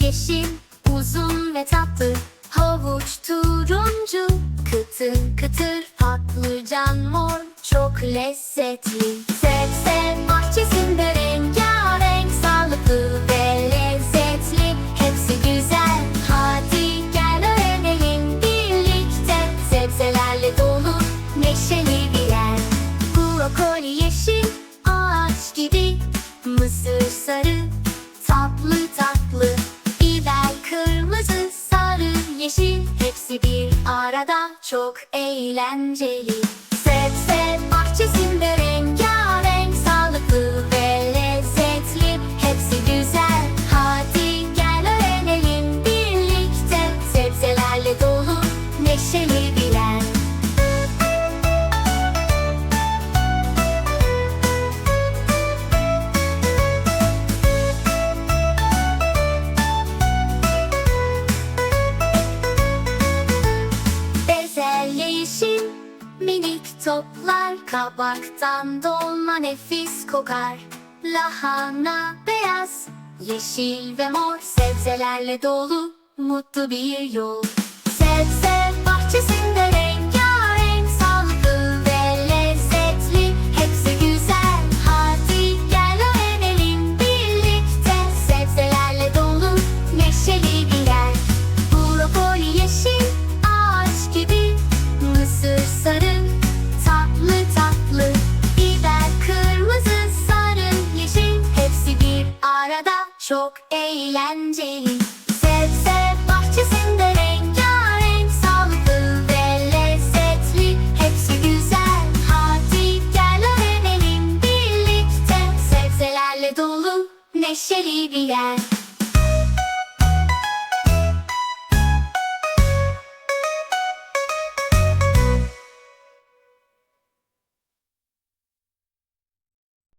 yeşil Uzun ve tatlı Havuç turuncu Kıtır kıtır patlıcan mor Çok lezzetli Hepsi bir arada. Çok eğlenceli minik toplar Kabaktan dolma nefis kokar. Lahana beyaz Yeşil ve mor. Sebzelerle dolu Mutlu bir yol. Sebze arada çok eğlenceli. Sebze bahçesinde rengarenk Sağlıklı ve lezzetli. Hepsi güzel Hadi gel birlikte. Sebzelerle dolu neşeli bir yer